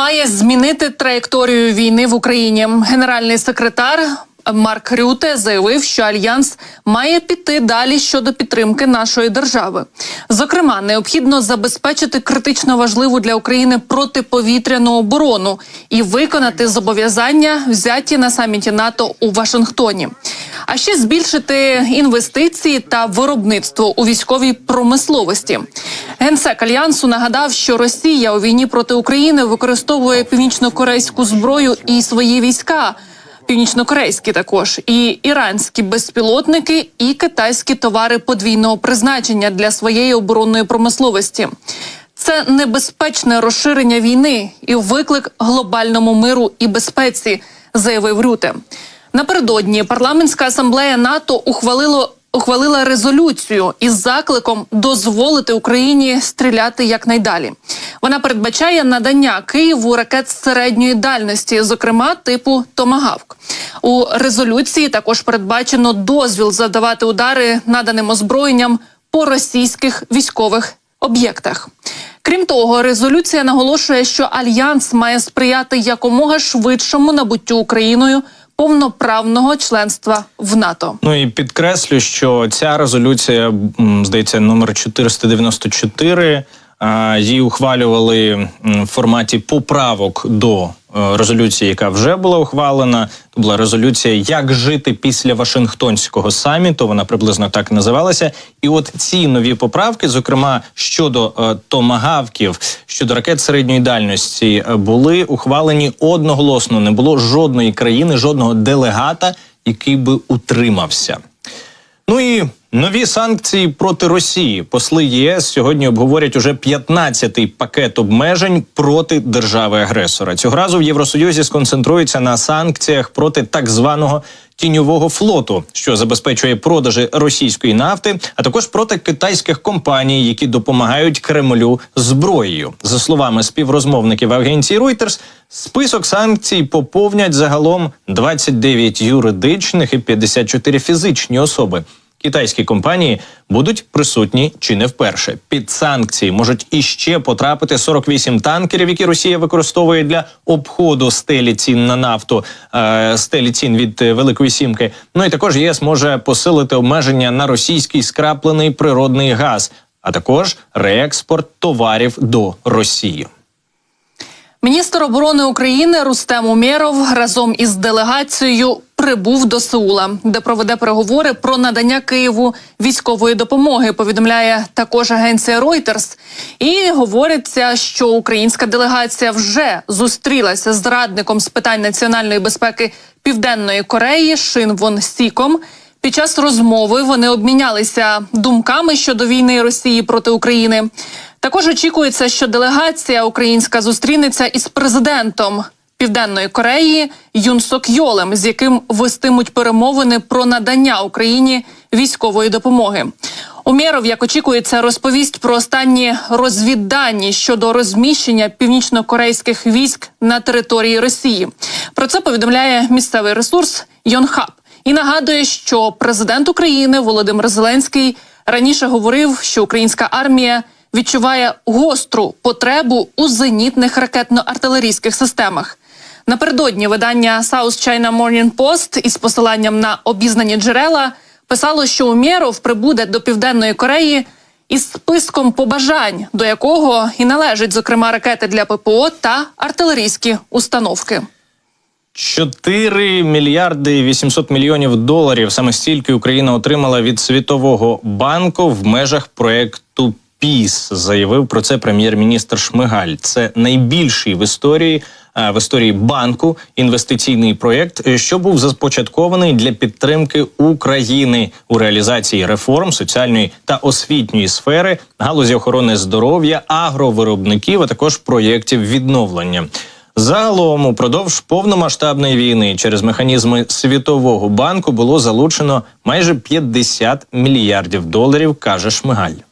має змінити траєкторію війни в Україні. Генеральний секретар Марк Рюте заявив, що альянс має піти далі щодо підтримки нашої держави. Зокрема, необхідно забезпечити критично важливу для України протиповітряну оборону і виконати зобов'язання, взяті на саміті НАТО у Вашингтоні. А ще збільшити інвестиції та виробництво у військовій промисловості. Генсек альянсу нагадав, що Росія у війні проти України використовує північно-корейську зброю і свої війська. Північно-корейські також і іранські безпілотники, і китайські товари подвійного призначення для своєї оборонної промисловості. Це небезпечне розширення війни і виклик глобальному миру і безпеці, заявив Рюте. Напередодні парламентська асамблея НАТО ухвалило ухвалила резолюцію із закликом дозволити Україні стріляти якнайдалі. Вона передбачає надання Києву ракет середньої дальності, зокрема типу Томагавк. У резолюції також передбачено дозвіл завдавати удари наданим озброєнням по російських військових об'єктах. Крім того, резолюція наголошує, що альянс має сприяти якомога швидшому набуттю Україною повноправного членства в НАТО. Ну і підкреслю, що ця резолюція здається номер 494, а, Її ухвалювали в форматі поправок до е, резолюції, яка вже була ухвалена. Це була резолюція Як жити після Вашингтонського саміту. Вона приблизно так називалася. І от ці нові поправки, зокрема щодо е, томагавків, щодо ракет середньої дальності, е, були ухвалені одноголосно. Не було жодної країни, жодного делегата, який би утримався. Ну і нові санкції проти Росії. Посли ЄС сьогодні обговорять уже 15-й пакет обмежень проти держави-агресора. Цього разу в Євросоюзі сконцентруються на санкціях проти так званого тіньового флоту, що забезпечує продажі російської нафти, а також проти китайських компаній, які допомагають Кремлю зброєю. За словами співрозмовників агенції Reuters, список санкцій поповнять загалом 29 юридичних і 54 фізичні особи. Китайські компанії будуть присутні чи не вперше. Під санкції можуть іще потрапити 48 танкерів, які Росія використовує для обходу стелі цін на нафту, е, стелі цін від е, Великої Сімки. Ну і також ЄС може посилити обмеження на російський скраплений природний газ, а також реекспорт товарів до Росії. Міністр оборони України Рустем Умєров разом із делегацією прибув до Сеула, де проведе переговори про надання Києву військової допомоги. Повідомляє також агенція Reuters. І говориться, що українська делегація вже зустрілася з радником з питань національної безпеки Південної Кореї Шин Вон Сіком. Під час розмови вони обмінялися думками щодо війни Росії проти України. Також очікується, що делегація українська зустрінеться із президентом Південної Кореї Юн Сок Йолем, з яким вестимуть перемовини про надання Україні військової допомоги. Умєров, як очікується, розповість про останні розвіддані щодо розміщення північно-корейських військ на території Росії. Про це повідомляє місцевий ресурс Йонхаб і нагадує, що президент України Володимир Зеленський раніше говорив, що українська армія відчуває гостру потребу у зенітних ракетно-артилерійських системах. Напередодні видання South China Morning Post із посиланням на обізнані джерела писало, що Умєров прибуде до Південної Кореї із списком побажань, до якого і належать зокрема ракети для ППО та артилерійські установки. 4 мільярди 800 мільйонів доларів саме стільки Україна отримала від Світового банку в межах проекту ПІС. Заявив про це прем'єр-міністр Шмигаль. Це найбільший в історії в історії банку інвестиційний проєкт, е, що був започаткований для підтримки України у реалізації реформ соціальної та освітньої сфери, галузі охорони здоров'я, агровиробників, а також проєктів відновлення. Загалом упродовж повномасштабної війни через механізми Світового банку було залучено майже 50 мільярдів доларів, каже Шмигаль.